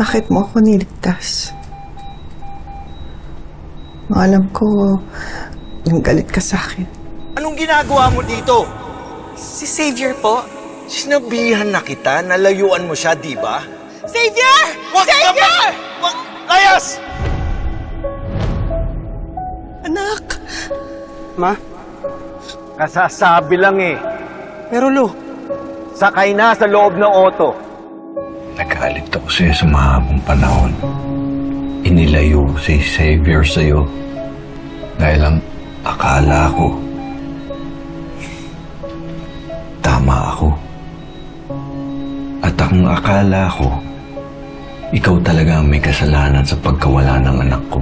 Bakit mo ako niligtas? Alam ko, yung galit ka sa akin. Anong ginagawa mo dito? Si Xavier po? Sinabihan na kita na layuan mo siya, di ba? Xavier! Wag Xavier! Wag! Layas! Anak! Ma? Kasasabi lang eh. Pero Lo, sakay na sa loob ng auto. Nagalit ako sa'yo sa mahabang panahon. Inilayo si Xavier sa'yo dahil ang akala ko tama ako. At ang akala ko, ikaw talaga ang may kasalanan sa pagkawala ng anak ko.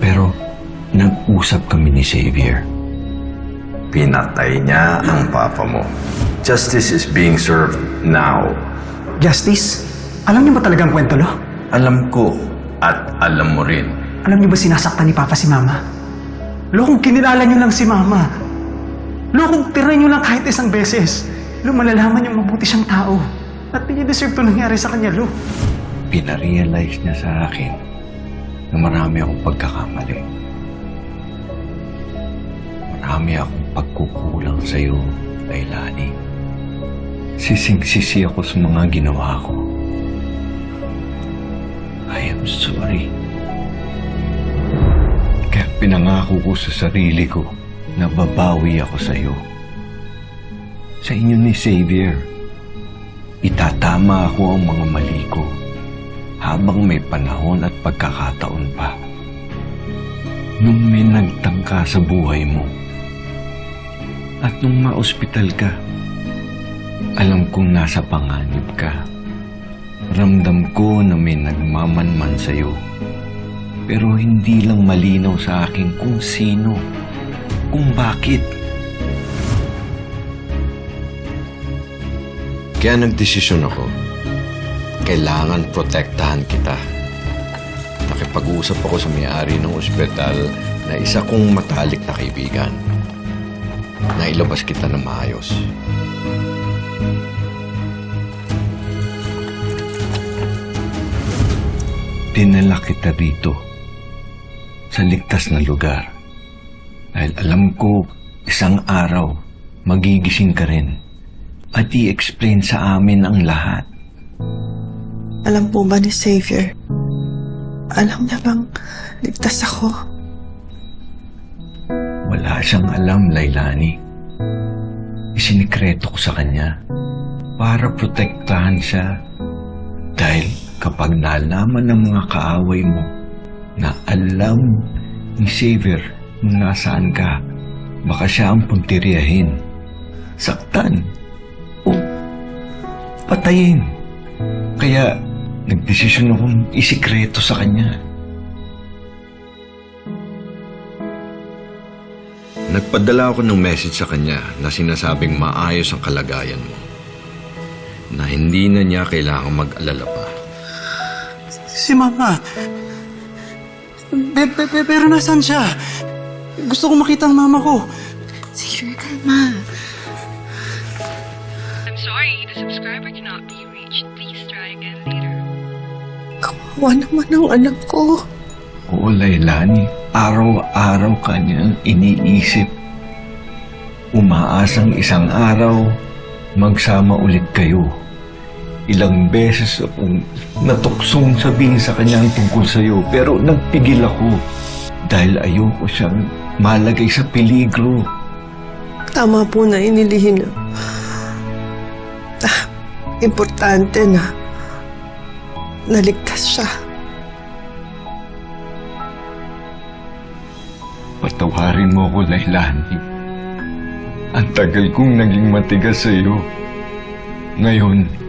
Pero nag-usap kami ni Xavier. Pinatay niya ang papa mo. Justice is being served now. Justice? Alam niyo ba talagang kwento, Lo? Alam ko at alam mo rin. Alam niyo ba sinasaktan ni Papa si Mama? Lo, kung kinilala niyo lang si Mama. Lo, kung tira niyo lang kahit isang beses. Lo, malalaman niyong mabuti siyang tao. At hindi deserve to nangyari sa kanya, Lo. Pinarealize niya sa akin na marami akong pagkakamali. Marami akong pagkukulang sa iyo, Lailani. Sising-sisi ako sa mga ginawa ko. I am sorry. Kaya pinangako ko sa sarili ko na babawi ako sa iyo. Sa inyo ni Xavier. Itatama ako ang mga mali ko habang may panahon at pagkakataon pa. Nung may nagtangka sa buhay mo at nung maospital ka, alam kong nasa panganib ka. Ramdam ko na may nagmamanman sa'yo. Pero hindi lang malinaw sa akin kung sino, kung bakit. Kaya nagdesisyon ako. Kailangan protektahan kita. Nakipag-usap ako sa may-ari ng ospital na isa kong matalik na kaibigan. Nailabas kita na maayos. Dinala kita rito sa ligtas na lugar. Dahil alam ko, isang araw, magigising ka rin at i-explain sa amin ang lahat. Alam po ba ni Xavier? Alam niya bang ligtas ako? Wala siyang alam, Lailani. Isinikreto ko sa kanya para protektahan siya. Dahil kapag nalaman ng mga kaaway mo na alam ni Xavier kung nasaan ka, baka siya ang puntiryahin, saktan, o patayin. Kaya nagdesisyon akong isikreto sa kanya. Nagpadala ako ng message sa kanya na sinasabing maayos ang kalagayan mo. Na hindi na niya kailangang mag-alala pa. Si Mama. Pe- pe- pe- pero nasaan siya? Gusto ko makita ang mama ko. Xavier, kalma. I'm sorry, the subscriber cannot be reached. Please try again later. Kawawa naman ang anak ko. Oo, Lailani. Araw-araw ka niyang iniisip. Umaasang isang araw, magsama ulit kayo. Ilang beses akong natuksong sabihin sa kanya ang tungkol sa'yo, pero nagpigil ako dahil ayoko siyang malagay sa peligro. Tama po na inilihin na. Ah, importante na naligtas siya. Patawarin mo ako, Lailani. Ang tagal kong naging matigas sa iyo. Ngayon,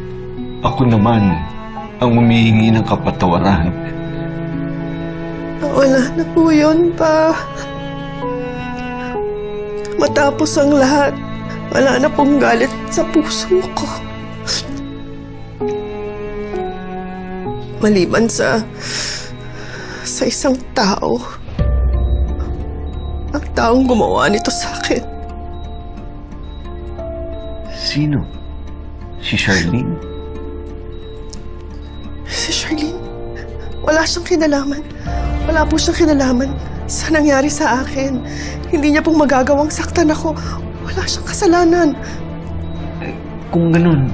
ako naman ang humihingi ng kapatawaran. Wala na po yun pa. Matapos ang lahat, wala na pong galit sa puso ko. Maliban sa sa isang tao. Ang taong gumawa nito sa akin. Sino? Si Charlene? Wala siyang kinalaman. Wala po siyang kinalaman sa nangyari sa akin. Hindi niya pong magagawang saktan ako. Wala siyang kasalanan. Kung ganun,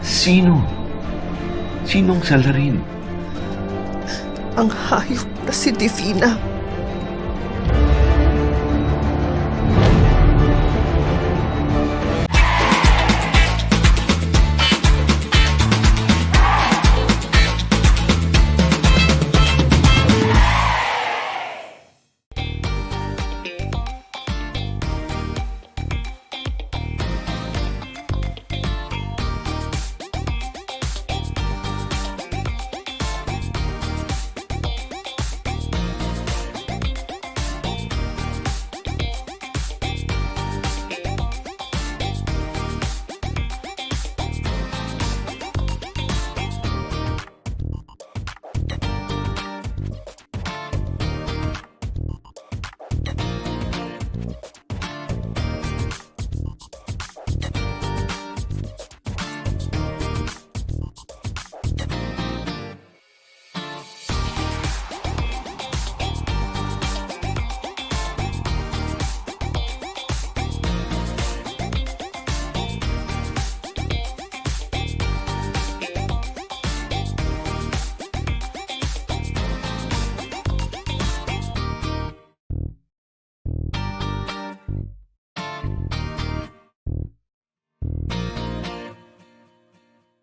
sino? Sinong salarin? Ang hayop na si Divina.